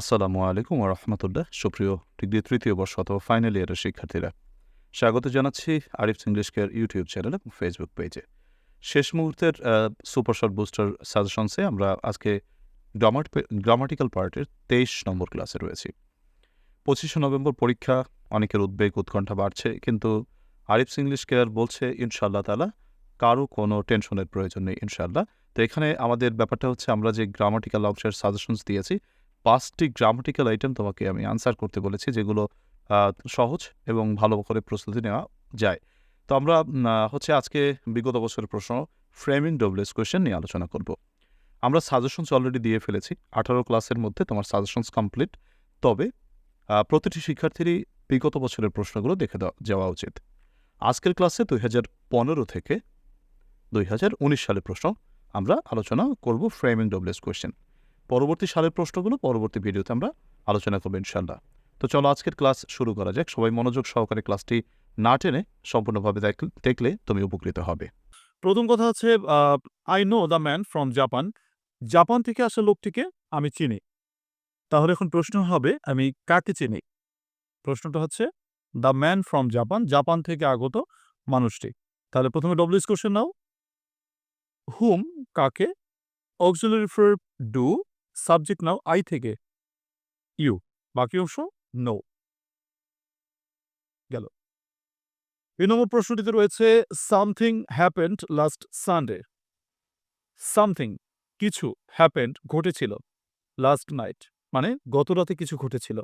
আসসালামু আলাইকুম রহমতুল্লাহ। সুপ্রিয় ডিগ্রি তৃতীয় বর্ষ অথবা ফাইনাল ইয়ারের শিক্ষার্থীরা, স্বাগত জানাচ্ছি Arif English care YouTube channel এবং ফেসবুক পেজে শেষ মুহূর্তের সুপার শর্ট বুস্টার সাজেশনসে আমরা আজকে গ্রামার গ্রামাটিক্যাল পার্টের তেইশ নম্বর ক্লাসে রয়েছি। পঁচিশে নভেম্বর পরীক্ষা, অনেকের উদ্বেগ, উৎকণ্ঠা বাড়ছে, কিন্তু আরিফ ইংলিশ কেয়ার বলছে, ইনশাআল্লাহ তালা কারও কোনো টেনশনের প্রয়োজন নেই, ইনশাআল্লাহ। তো এখানে আমাদের ব্যাপারটা হচ্ছে, আমরা যে গ্রামাটিক্যাল অংশের সাজেশনস দিয়েছি পাঁচটি গ্রামাটিক্যাল আইটেম তোমাকে আমি আনসার করতে বলেছি যেগুলো সহজ এবং ভালো করে প্রস্তুতি নেওয়া যায়। তো আমরা হচ্ছে আজকে বিগত বছরের প্রশ্ন ফ্রেমিং ডব্লিউএস কোয়েশ্চেন নিয়ে আলোচনা করব। আমরা সাজেশনস অলরেডি দিয়ে ফেলেছি, আঠারো ক্লাসের মধ্যে তোমার সাজেশনস কমপ্লিট তবে প্রতিটি শিক্ষার্থীরই বিগত বছরের প্রশ্নগুলো দেখে যাওয়া উচিত। আজকের ক্লাসে দুই হাজার পনেরো থেকে দুই হাজার উনিশ সালের প্রশ্ন আমরা আলোচনা করব ফ্রেমিং ডব্লিউএস কোয়েশ্চেন পরবর্তী সালের প্রশ্নগুলো পরবর্তী ভিডিওতে আমরা আলোচনা করব ইনশাল্লাহ তো চলো আজকের ক্লাস শুরু করা যাক। সবাই মনোযোগ সহকারে ক্লাসটি না টেনে সম্পূর্ণভাবে দেখলে তুমি উপকৃত হবে। প্রথম কথা হচ্ছে I know the man from Japan Japan থেকে আসা লোকটিকে আমি চিনি। তাহলে এখন প্রশ্ন হবে, আমি কাকে চিনি? প্রশ্নটা হচ্ছে the man from Japan Japan থেকে আগত মানুষটি। তাহলে প্রথমে ডব্লিউস কোশ্চেন নাও। হুম কাকে? Auxiliary for do subject now I থেকে। ইউ বাকি অংশ নো গেল। এই নম্বর প্রশ্নটিতে রয়েছে something happened last Sunday something কিছু হ্যাপেন্ড ঘটেছিল লাস্ট নাইট মানে গত রাতে কিছু ঘটেছিল।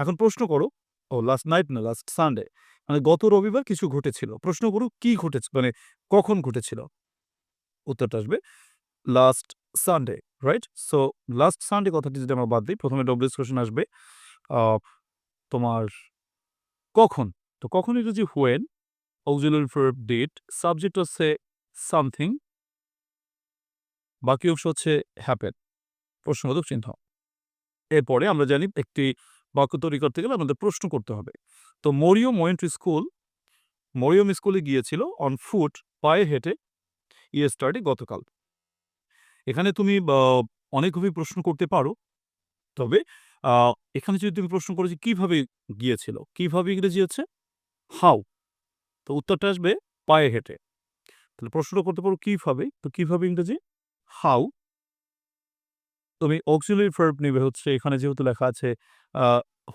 এখন প্রশ্ন করো, ও লাস্ট নাইট না লাস্ট সানডে মানে গত রবিবার কিছু ঘটেছিল। প্রশ্ন করো, কি ঘটেছে মানে কখন ঘটেছিল? উত্তরটা আসবে last Sunday right so last Sunday কথাটি যদি আমরা বাদ দিই, প্রথমে ডব্লিউস কোশ্চেন আসবে তোমার কখন? তো কখন ইংরেজি when auxiliary verb did subject হচ্ছে সামথিং বাকি অংশ হচ্ছে হ্যাপেন প্রশ্নবোধক চিহ্ন। এরপরে আমরা জানি একটি বাক্য তৈরি করতে গেলে আমাদের প্রশ্ন করতে হবে। তো Mariam went to school Mariam স্কুলে গিয়েছিল অন ফুট পায়ে হেঁটে ইয়েস্টারডে গতকাল। এখানে তুমি আহ, অনেকভাবে প্রশ্ন করতে পারো। তবে এখানে যদি তুমি প্রশ্ন করো যে কীভাবে গিয়েছিল? কীভাবে ইংরেজি হচ্ছে? হাউ? তো উত্তরটা আসবে পায়ে হেঁটে। তাহলে প্রশ্নটা করতে পারো কীভাবে? তো কীভাবে ইংরেজি? হাউ? তুমি অক্সিলারি ভার্ব নেবে হচ্ছে এখানে যেহেতু লেখা আছে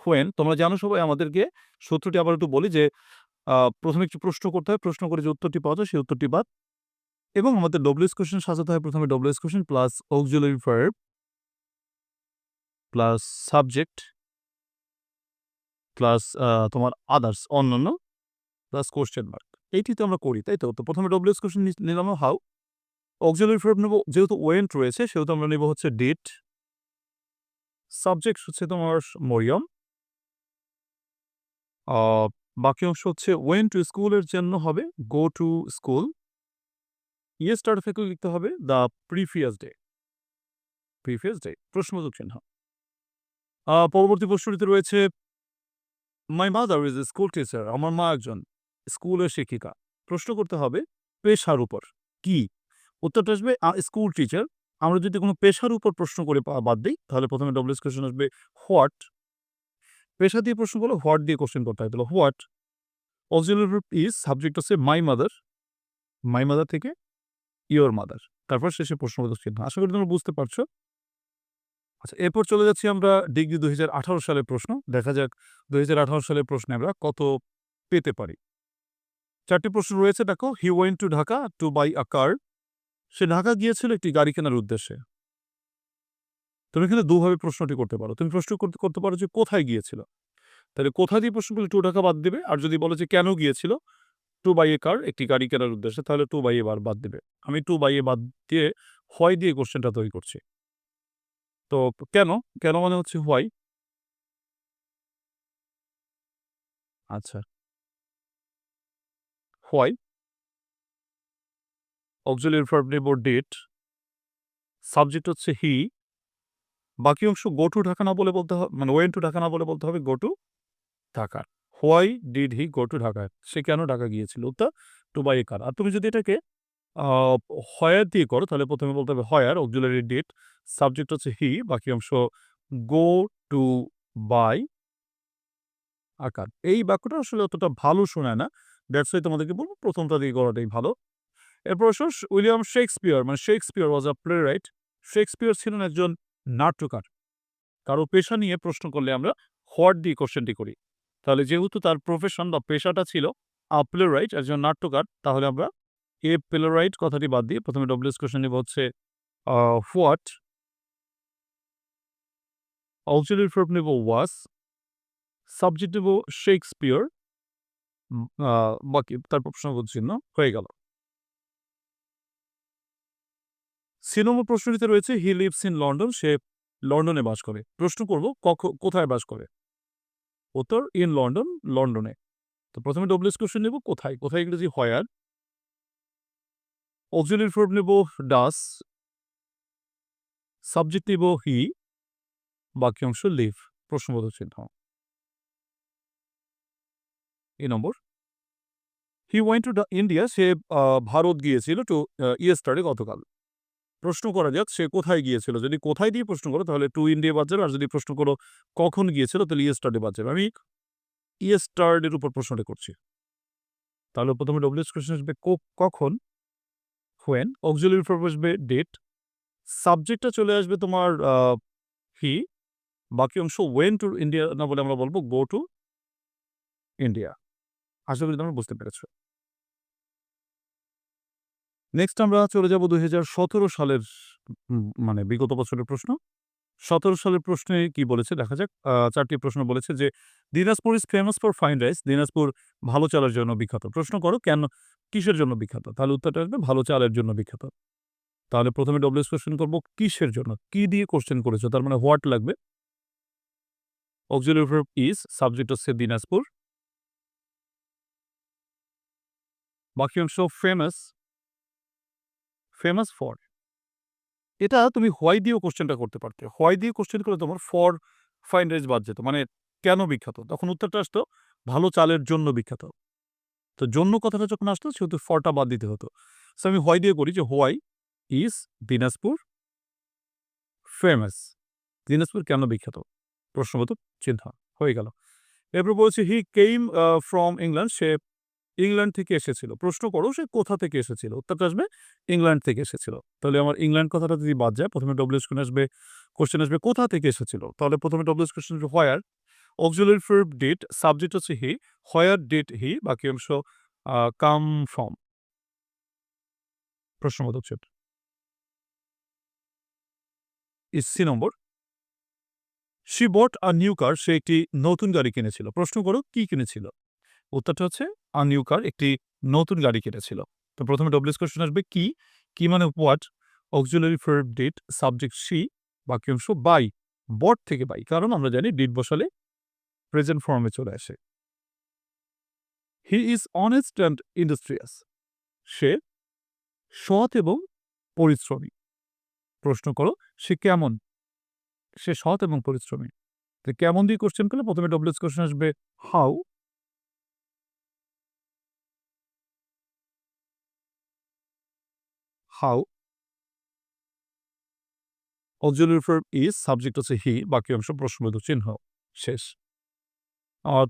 হোয়েন। তোমরা জানো সবাই আমাদেরকে সূত্রটি আবার একটু বলি যে প্রথমে একটি প্রশ্ন করতে হয়। প্রশ্ন করে যে উত্তরটি পাওয়া যায় সেই উত্তরটি বাদ এবং আমাদের ডব্লিউএস কোশ্চেন সাজাতে হয় প্রথমে WH question plus auxiliary verb plus subject plus তোমার আদার্স অন্যান্য প্লাস কোশ্চেন মার্ক এইটি তো আমরা করি, তাই তো? তো প্রথমে ডব্লিউএস কোশ্চেন নিলাম হাউ অক্সিলারি ভার্ব নেব, যেহেতু ওয়েন্ট রয়েছে, সেহেতু আমরা নেব হচ্ছে ডেট সাবজেক্ট হচ্ছে তোমার মরিয়ম। বাকি অংশ হচ্ছে ওয়েন টু স্কুলের জন্য হবে গো টু স্কুল ইয়ে স্টার্ট থেকে লিখতে হবে the previous day previous day প্রশ্নবোধক চিহ্ন। পরবর্তী প্রশ্নটিতে রয়েছে my mother is a school teacher আমার মা একজন স্কুলের শিক্ষিকা। প্রশ্ন করতে হবে, পেশার উপর কি? উত্তরটা আসবে স্কুল টিচার আমরা যদি কোনো পেশার উপর প্রশ্ন করে বাদ দিই, তাহলে প্রথমে ডব্লিউএস কোশ্চেন আসবে হোয়াট পেশা দিয়ে প্রশ্ন করলে হোয়াট দিয়ে কোশ্চেন করতে হয়, তাহলে হোয়াট অক্সিলারি ইজ সাবজেক্ট হচ্ছে মাই মাদার মাই মাদার থেকে ইয়োর মাদার তারপর শেষে প্রশ্নবোধক চিহ্ন আশা করি তোমরা বুঝতে পারছ। আচ্ছা এরপর চলে যাচ্ছি আমরা ডিগ্রি দুই সালের প্রশ্ন। দেখা যাক দুই সালের প্রশ্নে আমরা কত পেতে পারি। চারটি প্রশ্ন রয়েছে, দেখো। He went to Dhaka to by a car সে ঢাকা গিয়েছিল একটি গাড়ি কেনার উদ্দেশ্যে। তুমি এখানে দুভাবে প্রশ্নটি করতে পারো। তুমি প্রশ্ন করতে করতে পারো যে কোথায় গিয়েছিল। তাহলে কোথায় দিয়ে প্রশ্ন করলে টু ঢাকা বাদ দেবে? আর যদি বলো যে কেন গিয়েছিল? টু বাই এ কার একটি গাড়ি কেনার উদ্দেশ্যে, তাহলে টু বাই এ বার বাদ দেবে। আমি টু বাই এ বাদ দিয়ে হোয়াই দিয়ে কোশ্চেনটা তৈরি করছি। তো কেন? কেন মানে হচ্ছে হোয়াই আচ্ছা। হোয়াই অক্সিলারি ভার্ব নেব ডেট সাবজেক্ট হচ্ছে হি বাকি অংশ গো টু ঢাকা না বলে বলতে হবে মানে ওয়েন টু ঢাকা না বলে বলতে হবে go to Dhaka. Why did he go to Dhaka সে কেন ঢাকা গিয়েছিল? উত্তর টু বাই এ কার। আর তুমি যদি এটাকে হয়ার দিয়ে করো, তাহলে প্রথমে বলতে হবে হয়ার অক্সিলারি ডিড সাবজেক্ট হচ্ছে হি বাকি অংশ গো টু বাই আকার। এই বাক্যটা আসলে অতটা ভালো শোনায় না। দ্যাটস ওয়াই তোমাদেরকে বলব, প্রথমটা দিয়ে করাটাই ভালো। এরপর আসো উইলিয়াম শেক্সপিয়ার মানে Shakespeare was a playwright Shakespeare ছিলেন একজন নাট্যকার। কারও পেশা নিয়ে প্রশ্ন করলে আমরা হোয়াট দিয়ে কোশ্চেনটি করি। তাহলে যেহেতু তার প্রফেশন বা পেশাটা ছিল, আ প্লে একজন নাট্যকার, তাহলে আমরা এ প্লে রাইট কথাটি বাদ দিয়ে প্রথমে ডব্লিউএস কোশ্চেন নিব হচ্ছে হোয়াট অক্সিলারি ভার্ব নেব ওয়াস সাবজেক্ট নেব শেক্সপিয়ার বাকি তার প্রশ্নবোধ চিহ্ন হয়ে গেল। সি নম্বর প্রশ্নটিতে রয়েছে হি লিভস ইন লন্ডন সে লন্ডনে বাস করে। প্রশ্ন করব কোথায় বাস করে? উত্তর ইন লন্ডন লন্ডনে তো প্রথমে ডব্লিউএস কোশ্চেন নেব, কোথায়? কোথায় ইংরেজি হয়ার অক্সিলারি ভার্ব নেব ডাস সাবজেক্ট নেব হি বাকি অংশ লিভ প্রশ্নবোধক চিহ্ন। এই number. He went to India সে ভারত গিয়েছিল টু ইয়ে ইয়েস্টারে গতকাল। প্রশ্ন করা যাক সে কোথায় গিয়েছিল। যদি কোথায় দিয়ে প্রশ্ন করো, তাহলে টু ইন্ডিয়া বাদ যাবে। আর যদি প্রশ্ন করো কখন গিয়েছিল, তাহলে ইয়েস্টারডে বাদ যাবে। আমি ইয়েস্টারডের উপর প্রশ্নটা করছি। তাহলে প্রথমে ডব্লিউএস কোশ্চেন আসবে কখন হোয়েন অক্সিলারি ভার্ব আসবে ডেট সাবজেক্টটা চলে আসবে তোমার হি বাকি অংশ ওয়েন টু ইন্ডিয়া না বলে আমরা বলব গো টু ইন্ডিয়া আশা করি তোমরা বুঝতে পেরেছ। নেক্সট আমরা চলে যাব দুই হাজার সতেরো সালের মানে বিগত বছরের প্রশ্ন। সতেরো সালের প্রশ্নে কি বলেছে? দেখা যাক চারটি প্রশ্ন বলেছে যে, Dinajpur is famous for fine rice Dinajpur ভালো চালের জন্য বিখ্যাত। প্রশ্ন করো, কেন, কিসের জন্য বিখ্যাত? তাহলে উত্তরটা আসবে, ভালো চালের জন্য বিখ্যাত। তাহলে প্রথমে ডব্লিউএস কোশ্চেন করব, কিসের জন্য? কি দিয়ে কোশ্চেন করেছ? তার মানে হোয়াট লাগবে? অক্সিলারি ভার্ব ইজ সাবজেক্ট হচ্ছে দিনাজপুর। বাকি অংশ ফেমাস ফেমাস ফর এটা তুমি হোয়াই দিয়েও কোশ্চেনটা করতে পারতে। হোয়াই দিয়ে কোশ্চেন করে তোমার ফর ফাইন রাইস বাদ যেত। মানে কেন বিখ্যাত? তখন উত্তরটা আসতো, ভালো চালের জন্য বিখ্যাত। তো জন্য কথাটা যখন আসতো, সেহেতু ফরটা বাদ দিতে হতো। সো আমি হোয়াই দিয়ে করি যে, why is Dinajpur famous Dinajpur কেন বিখ্যাত? প্রশ্নবোধক চিহ্ন হয়ে গেল। এরপর বলছি হি কেইম ফ্রম ইংল্যান্ড সে ইংল্যান্ড থেকে এসেছিল। প্রশ্ন করো সে কোথা থেকে এসেছিল? উত্তরটা আসবে ইংল্যান্ড থেকে এসেছিল। তাহলে আমার ইংল্যান্ড কথাটা যদি বাদ যায়, প্রথমে ডব্লিউএস কোশ্চেন আসবে কোশ্চেন আসবে কোথা থেকে এসেছিল? তাহলে প্রথমে ডব্লিউএস কোশ্চেন আসবে where auxiliary verb did subject হচ্ছে হি হোয়ার ডিড হি বাকি অংশ কাম ফ্রম প্রশ্নবোধক চিহ্ন C number she bought a new car সে একটি নতুন গাড়ি কিনেছিল। প্রশ্ন করো, কি কিনেছিল? উত্তরটা হচ্ছে আ নিউ কার একটি নতুন গাড়ি কিনেছিল তো প্রথমে ডব্লিউএস কোশ্চেন আসবে কি কি মানে what auxiliary verb did subject she বাকি অংশ বাই বট থেকে বাই কারণ আমরা জানি ডিড বসালে প্রেজেন্ট ফর্মে চলে আসে। He is honest and industrious সে সৎ এবং পরিশ্রমী। প্রশ্ন করো, সে কেমন? সে সৎ এবং পরিশ্রমী। কেমন দিয়ে কোশ্চেন করলে প্রথমে ডব্লিউএস কোশ্চেন আসবে how how auxiliary verb is subject হচ্ছে হি, বাকি অংশ প্রশ্নবোধক চিহ্ন। শেষ।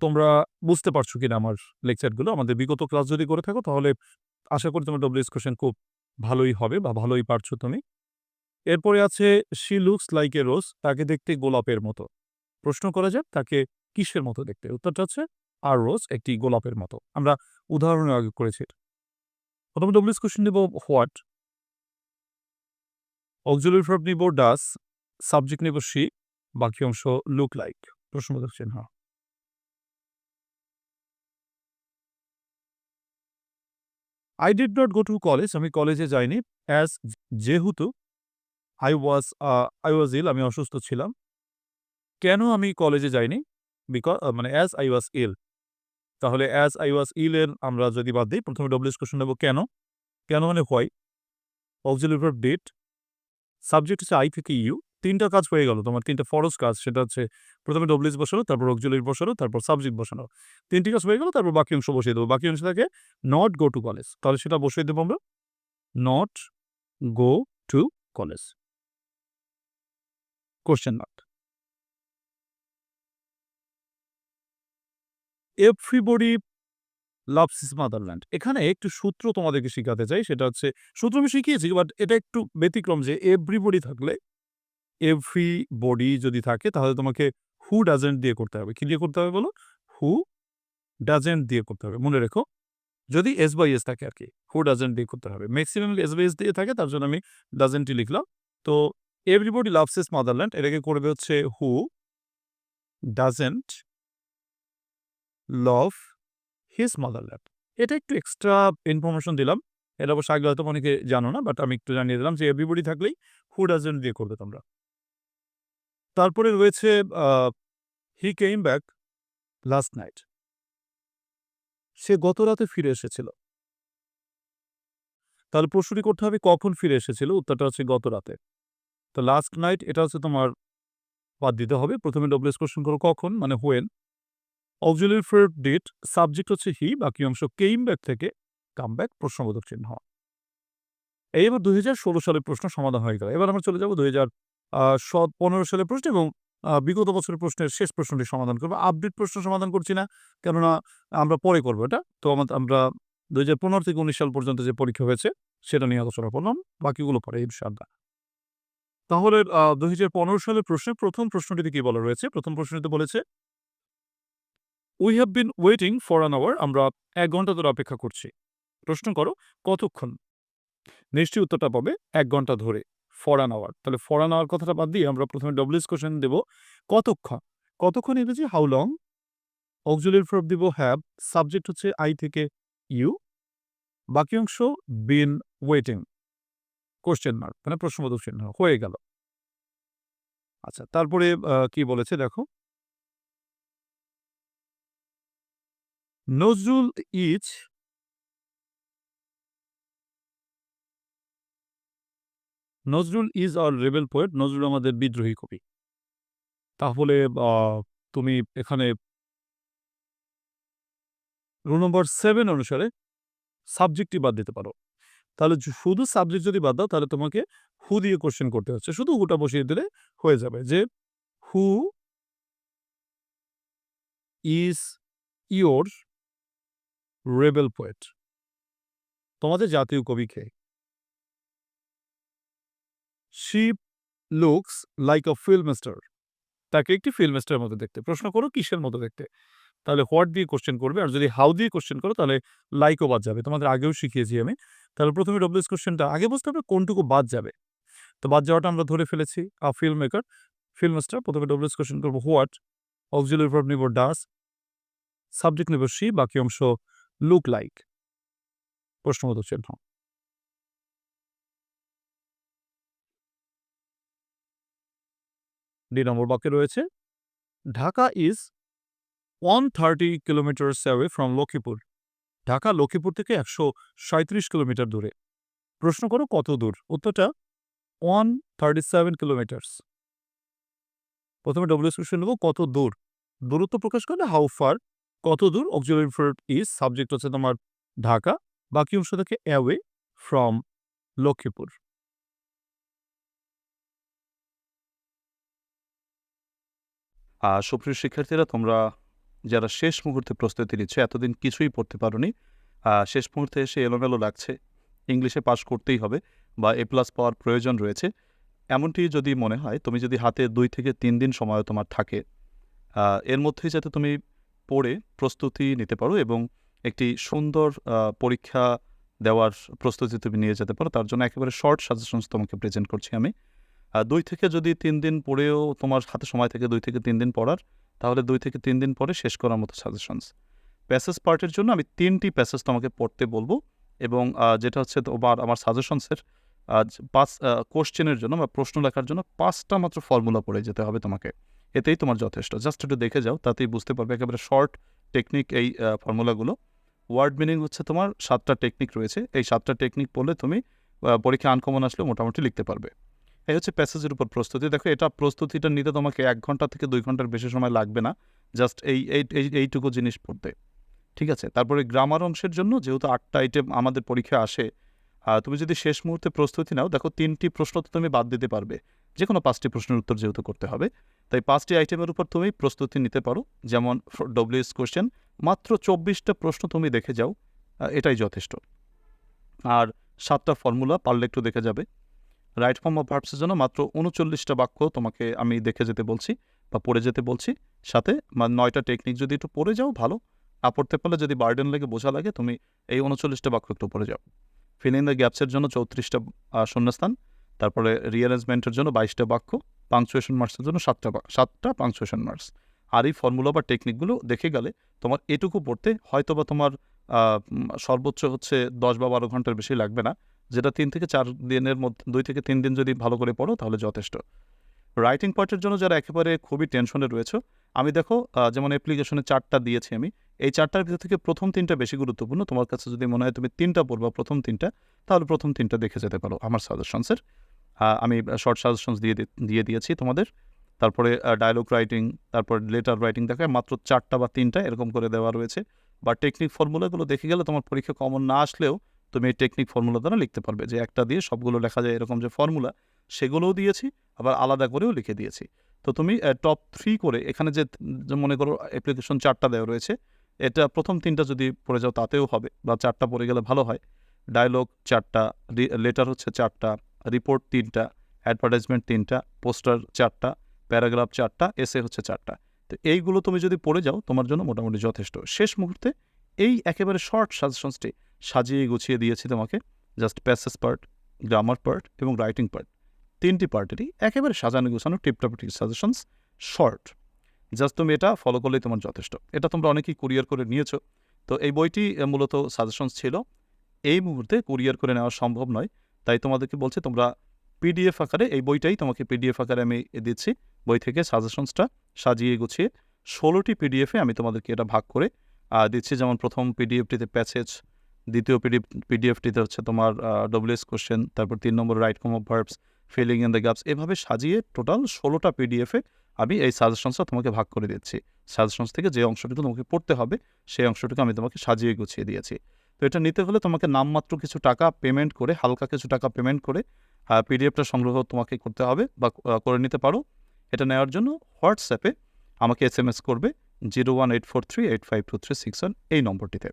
তোমরা বুঝতে পারছ কিনা আমার লেকচারগুলো? আমাদের বিগত ক্লাস যদি করে থাকো, তাহলে আশা করি তোমার ডব্লিউএস কোশ্চেন খুব ভালোই হবে বা ভালোই পারছ তুমি। এরপরে আছে she looks like a rose তাকে দেখতে গোলাপের মতো। প্রশ্ন করা যাক, তাকে কিসের মতো দেখতে? উত্তরটা হচ্ছে আর রোজ একটি গোলাপের মতো। আমরা উদাহরণ আগে করেছি প্রথমে ডব্লিউএস কোশ্চেন নেব হোয়াট অক্সিলারি ভার্ব নিব ডাস সাবজেক্ট নিব শি বাকি অংশ লুক লাইক প্রশ্নবোধক চিহ্ন I did not go to college আমি কলেজে যাইনি। অ্যাজ যেহেতু আই ওয়াজ আই ওয়াজ ইল আমি অসুস্থ ছিলাম। কেন আমি কলেজে যাইনি? বিকজ মানে অ্যাজ আই ওয়াজ ইল তাহলে অ্যাজ আই ওয়াজ ইল এর আমরা যদি বাদ দিই, প্রথমে ডব্লিউএস কোশ্চেন নেব কেন? কেন মানে why auxiliary verb did subject হচ্ছে আই থেকে ইউ তিনটা কাজ হয়ে গেল। তোমার তিনটা ফরজ কাজ, সেটা হচ্ছে প্রথমে ডব্লিউস বসানো, তারপর রকজুলির বসানো, তারপর সাবজেক্ট বসানো। তিনটি কাজ হয়ে গেল, তারপর বাকি অংশ বসিয়ে দেবো। বাকি অংশ থাকে নট গো টু কলেজ তাহলে সেটা বসিয়ে দেবো আমরা। Not go to college question mark everybody loves motherland এখানে একটু সূত্র তোমাদেরকে শিখাতে চাই, সেটা হচ্ছে, সূত্র আমি শিখিয়েছি বাট এটা একটু ব্যতিক্রম যে এভরিবডি থাকলে এভরি বডি যদি থাকে, তাহলে তোমাকে হু ডাজেন্ট দিয়ে করতে হবে। কি দিয়ে করতে হবে বলো? হু ডাজেন্ট দিয়ে করতে হবে। মনে রেখো, যদি এস বাই এস থাকে আর কি হু ডাজেন্ট দিয়ে করতে হবে। ম্যাক্সিমাম এস বাই এস দিয়ে থাকে, তার জন্য আমি ডাজেন্টই লিখলাম। তো এভরিবডি লাভস ইস মাদারল্যান্ড এটাকে করবে হচ্ছে who doesn't love his motherland এটা একটু এক্সট্রা ইনফরমেশন দিলাম। এটা অবশ্য আগে হয়তো অনেকে জানো না বাট আমি একটু জানিয়ে দিলাম যে এভরিবডি থাকলেই হু ডাজেন্ট দিয়ে করবে তোমরা। তারপরে রয়েছে he came back last night সে গত রাতে ফিরে এসেছিল। তাহলে প্রশ্নটি করতে হবে, কখন ফিরে এসেছিল? উত্তরটা হচ্ছে গত রাতে। তো লাস্ট নাইট এটা হচ্ছে তোমার বাদ দিতে হবে। প্রথমে ডব্লিউএস কোশ্চেন করো কখন মানে when auxiliary for did subject হচ্ছে হি বাকি অংশ কেইম ব্যাক থেকে কাম ব্যাক প্রশ্নবোধক চিহ্ন। এই এবার দুই ষোলো সালের প্রশ্ন সমাধান হয়ে গেল। এবার আমরা চলে যাব দুই হাজার পনেরো সালের প্রশ্ন এবং বিগত বছরের প্রশ্নের শেষ প্রশ্নটি সমাধান করব। আপডেট প্রশ্ন সমাধান করছি না, কেননা আমরা পরে করব এটা। তো আমরা দুই হাজার পনেরো থেকে উনিশ সাল পর্যন্ত যে পরীক্ষা হয়েছে, সেটা নিয়ে আলোচনা করলাম। বাকিগুলো পরে, ইনশাআল্লাহ। তাহলে দুই হাজার পনেরো সালের প্রশ্নে প্রথম প্রশ্নটিতে কি বলা রয়েছে? প্রথম প্রশ্নটিতে বলেছে we have been waiting for an hour আমরা এক ঘণ্টা ধরে অপেক্ষা করছি। প্রশ্ন করো, কতক্ষণ? নিশ্চয়ই উত্তরটা পাবে এক ঘণ্টা ধরে ফর অ্যান আওয়ার তাহলে ফর অ্যান আওয়ার কথাটা বাদ দিয়ে আমরা প্রথমে ডব্লিউএস কোশ্চেন দেব। কতক্ষণ? কতক্ষণ ইংরেজি হাউ লং অক্সুলিয়ারি ফ্রব দিব হ্যাভ সাবজেক্ট হচ্ছে আই থেকে ইউ বাকি অংশ বিন ওয়েটিং কোশ্চেন মার্ক মানে প্রশ্নবোধক চিহ্ন। হয়ে গেল। আচ্ছা তারপরে কি বলেছে? দেখো। Nazrul is Nazrul is a rebel poet, Nazrul আমাদের বিদ্রোহী কবি। তাহলে তুমি এখানে রুল নম্বর সেভেন অনুসারে সাবজেক্টই বাদ দিতে পারো। তাহলে শুধু সাবজেক্ট যদি বাদ দাও, তাহলে তোমাকে হু দিয়ে কোশ্চেন করতে হচ্ছে। শুধু হুটা বসিয়ে দিলে হয়ে যাবে যে, who is your rebel poet তোমাদের জাতীয় কবি কে? She looks like a film star তাকে একটি ফিল্ম স্টার মতো দেখতে। প্রশ্ন করো, কিসের মতো দেখতে? তাহলে হোয়াট দিয়ে কোশ্চেন করবে? আর যদি হাউ দিয়ে কোশ্চেন করো, তাহলে লাইকও বাদ যাবে। তোমাদের আগেও শিখিয়েছি আমি। তাহলে প্রথমে ডব্লিউএস কোশ্চেনটা আগে বুঝতে হবে কোনটুকু বাদ যাবে। তো বাদ যাওয়াটা আমরা ধরে ফেলেছি a film maker film star প্রথমে ডব্লিউএস কোশ্চেন করব হোয়াট ভার্ব নিব ডাস সাবজেক্ট নেব সি বাকি অংশ লুক লাইক প্রশ্নবোধক চিহ্ন। ডি নম্বর বাক্যে রয়েছে, Dhaka is one thirty kilometre away from Lakshmipur Dhaka Lakshmipur থেকে একশো সাঁত্রিশ কিলোমিটার দূরে। প্রশ্ন করো কত দূর? উত্তরটা ওয়ান থার্টি সেভেন কিলোমিটার্স প্রথমে ডব্লিউএস কোশ্চেন নেব কত দূর। দূরত্ব প্রকাশ করলে হাউ ফার কত দূর অক্সিলারি ইজ সাবজেক্ট হচ্ছে তোমার ঢাকা, বাকি অংশ থেকে অ্যাওয়ে ফ্রম লক্ষ্মীপুর। আর সুপ্রিয় শিক্ষার্থীরা, তোমরা যারা শেষ মুহূর্তে প্রস্তুতি নিচ্ছে, এতদিন কিছুই পড়তে পারোনি শেষ মুহূর্তে এসে এলোমেলো লাগছে, ইংলিশে পাশ করতেই হবে বা এ প্লাস পাওয়ার প্রয়োজন রয়েছে। এমনটি যদি মনে হয়, তুমি যদি হাতে দুই থেকে তিন দিন সময় তোমার থাকে এর মধ্যেই যাতে তুমি পড়ে প্রস্তুতি নিতে পারো এবং একটি সুন্দর পরীক্ষা দেওয়ার প্রস্তুতি তুমি নিয়ে যেতে পারো। তার জন্য একেবারে শর্ট সাজেশনস তোমাকে প্রেজেন্ট করছি আমি। দুই থেকে যদি তিন দিন পড়েও তোমার হাতে সময় থেকে দুই থেকে তিন দিন পড়ার, তাহলে দুই থেকে তিন দিন পরে শেষ করার মতো সাজেশনস প্যাসেজ পার্টের জন্য আমি তিনটি প্যাসেজ তোমাকে পড়তে বলব এবং যেটা হচ্ছে তোমার, আমার সাজেশনসের পাঁচ কোশ্চেনের জন্য বা প্রশ্ন লেখার জন্য পাঁচটা মাত্র ফর্মুলা পড়ে যেতে হবে তোমাকে। এতেই তোমার যথেষ্ট। জাস্ট একটু দেখে যাও, তাতেই বুঝতে পারবে একেবারে শর্ট টেকনিক এই ফর্মুলাগুলো ওয়ার্ড মিনিং হচ্ছে তোমার সাতটা টেকনিক রয়েছে। এই সাতটা টেকনিক পড়লে তুমি পরীক্ষা আনকমন আসলে মোটামুটি লিখতে পারবে। এই হচ্ছে প্যাসেজের উপর প্রস্তুতি। দেখো, এটা প্রস্তুতিটা নিতে তোমাকে এক ঘণ্টা থেকে দুই ঘণ্টার বেশি সময় লাগবে না। জাস্ট এই, এই- এই, এইটুকু জিনিস পড়তে। ঠিক আছে? তারপরে গ্রামার অংশের জন্য যেহেতু আটটা আইটেম আমাদের পরীক্ষা আসে তুমি যদি শেষ মুহূর্তে প্রস্তুতি নাও, দেখো তিনটি প্রশ্ন তো তুমি বাদ দিতে পারবে। যে কোনো পাঁচটি প্রশ্নের উত্তর যেহেতু করতে হবে। তাই পাঁচটি আইটেমের উপর তুমি প্রস্তুতি নিতে পারো। যেমন ডব্লিউএস কোশ্চেন মাত্র চব্বিশটা প্রশ্ন তুমি দেখে যাও এটাই যথেষ্ট। আর সাতটা ফর্মুলা পারলে একটু দেখে যাবে। রাইট ফর্ম অফ ভার্বসের জন্য মাত্র উনচল্লিশটা বাক্য তোমাকে আমি দেখে যেতে বলছি বা পড়ে যেতে বলছি। সাথে নয়টা টেকনিক যদি একটু পড়ে যাও, ভালো। না পড়তে পারলে যদি বার্ডেন লেগে বোঝা লাগে, তুমি এই উনচল্লিশটা বাক্য একটু পড়ে যাও। ফিলিং দ্য গ্যাপসের জন্য চৌত্রিশটা শূন্যস্থান। তারপরে রিঅ্যারেঞ্জমেন্টের জন্য বাইশটা বাক্য। পাংচুয়েশন মার্কসের জন্য সাতটা সাতটা পাংচুয়েশন মার্কস আর এই ফর্মুলা বা টেকনিকগুলো দেখে গেলে তোমার এটুকু পড়তে হয়তো বা তোমার সর্বোচ্চ হচ্ছে দশ বা বারো ঘণ্টার বেশি লাগবে না। যেটা তিন থেকে চার দিনের মধ্যে, দুই থেকে তিন দিন যদি ভালো করে পড়ো তাহলে যথেষ্ট। রাইটিং পার্টের জন্য যারা একেবারে খুবই টেনশনে রয়েছে, আমি দেখো যেমন অ্যাপ্লিকেশনে চারটা দিয়েছি আমি, এই চারটার ভিতর থেকে প্রথম তিনটা বেশি গুরুত্বপূর্ণ। তোমার কাছে যদি মনে হয় তুমি তিনটা পড়বা প্রথম তিনটা, তাহলে প্রথম তিনটা দেখে যেতে পারো আমার সাজেশনসের আমি শর্ট সাজেশনস দিয়ে দিয়ে দিয়েছি তোমাদের। তারপরে ডায়লগ রাইটিং তারপর লেটার রাইটিং দেখায় মাত্র চারটা বা তিনটা এরকম করে দেওয়া রয়েছে। বা টেকনিক ফর্মুলাগুলো দেখে গেলে তোমার পরীক্ষা কমন না আসলেও তুমি এই টেকনিক ফর্মুলা দ্বারা লিখতে পারবে। যে একটা দিয়ে সবগুলো লেখা যায় এরকম যে ফর্মুলা সেগুলোও দিয়েছি, আবার আলাদা করেও লিখে দিয়েছি। তো তুমি টপ থ্রি করে এখানে যে মনে করো অ্যাপ্লিকেশন চারটা দেওয়া রয়েছে, এটা প্রথম তিনটা যদি পড়ে যাও তাতেও হবে বা চারটা পড়ে গেলে ভালো হয়। ডায়লগ চারটা লেটার হচ্ছে চারটা রিপোর্ট তিনটা অ্যাডভার্টাইজমেন্ট তিনটা পোস্টার চারটা প্যারাগ্রাফ চারটা এসে হচ্ছে চারটা। তো এইগুলো তুমি যদি পড়ে যাও, তোমার জন্য মোটামুটি যথেষ্ট। শেষ মুহূর্তে এই একেবারে শর্ট সাজেশনসটি সাজিয়ে গুছিয়ে দিয়েছি তোমাকে just passage part grammar part এবং রাইটিং পার্ট তিনটি পার্টেরই একেবারে সাজানো গোছানো টিপটাপটি সাজেশনস শর্ট জাস্ট তুমি এটা ফলো করলেই তোমার যথেষ্ট। এটা তোমরা অনেকেই কুরিয়ার করে নিয়েছো। তো এই বইটি মূলত সাজেশনস ছিল। এই মুহূর্তে কুরিয়ার করে নেওয়া সম্ভব নয়। তাই তোমাদেরকে বলছে, তোমরা পিডিএফ আকারে এই বইটাই তোমাকে পিডিএফ আকারে আমি দিচ্ছি। বই থেকে সাজেশনসটা সাজিয়ে গুছিয়ে ষোলোটি পিডিএফে আমি তোমাদেরকে এটা ভাগ করে দিচ্ছি। যেমন প্রথম পিডিএফটিতে প্যাসেজ দ্বিতীয় পিডিএফ পিডিএফটিতে হচ্ছে তোমার ডব্লিউএস কোশ্চেন তারপর তিন নম্বর right com of verbs filling in the gaps এভাবে সাজিয়ে টোটাল ষোলোটা পিডিএফে আমি এই সাজেশনসটা তোমাকে ভাগ করে দিচ্ছি। সাজেশনস থেকে যে অংশটুকু তোমাকে পড়তে হবে, সেই অংশটুকু আমি তোমাকে সাজিয়ে গুছিয়ে দিয়েছি। তো এটা নিতে হলে তোমাকে নামমাত্র কিছু টাকা পেমেন্ট করে, হালকা কিছু টাকা পেমেন্ট করে পিডিএফটা সংগ্রহ তোমাকে করতে হবে বা করে নিতে পারো। এটা নেওয়ার জন্য হোয়াটসঅ্যাপে আমাকে এস এম এস করবে zero one eight four three eight five two three six one এই নম্বরটিতে।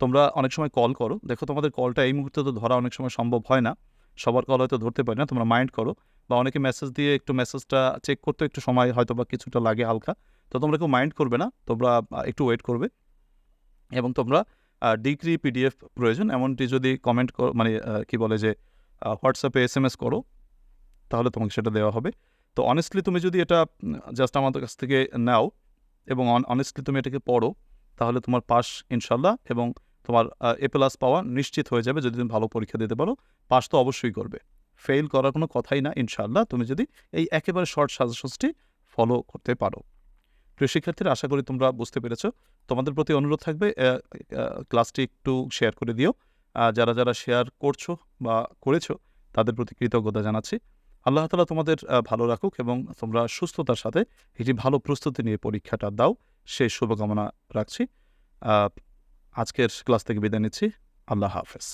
তোমরা অনেক সময় কল করো। দেখো তোমাদের কলটা এই মুহূর্তে তো ধরা অনেক সময় সম্ভব হয় না। সবার কল হয়তো ধরতে পারি না, তোমরা মাইন্ড করো। বা অনেকে মেসেজ দিয়ে একটু মেসেজটা চেক করতে একটু সময় হয়তো বা কিছুটা লাগে হালকা। তো তোমরা কেউ মাইন্ড করবে না, তোমরা একটু ওয়েট করবে। এবং তোমরা ডিগ্রি পিডিএফ প্রয়োজন। এমনটি যদি কমেন্ট মানে কি বলে যে হোয়াটসঅ্যাপে এস এম এস করো, তাহলে তোমাকে সেটা দেওয়া হবে। তো অনেস্টলি তুমি যদি এটা জাস্ট আমাদের কাছ থেকে নাও এবং অনেস্টলি তুমি এটাকে পড়ো, তাহলে তোমার পাস ইনশাল্লাহ এবং তোমার এ প্লাস পাওয়া নিশ্চিত হয়ে যাবে যদি তুমি ভালো পরীক্ষা দিতে পারো। পাস তো অবশ্যই করবে। ফেল করার কোনো কথাই না ইনশাল্লাহ তুমি যদি এই একেবারে শর্ট সাজেশনসটি ফলো করতে পারো। প্রিয় শিক্ষার্থীরা, আশা করি তোমরা বুঝতে পেরেছ। তোমাদের প্রতি অনুরোধ থাকবে ক্লাসটি একটু শেয়ার করে দিও। যারা যারা শেয়ার করছ বা করেছ, তাদের প্রতি কৃতজ্ঞতা জানাচ্ছি। আল্লাহ তালা তোমাদের ভালো রাখুক এবং তোমরা সুস্থতার সাথে একটি ভালো প্রস্তুতি নিয়ে পরীক্ষাটা দাও। সেই শুভকামনা রাখছি। আজকের ক্লাস থেকে বিদায় নিচ্ছি। আল্লাহ হাফেজ।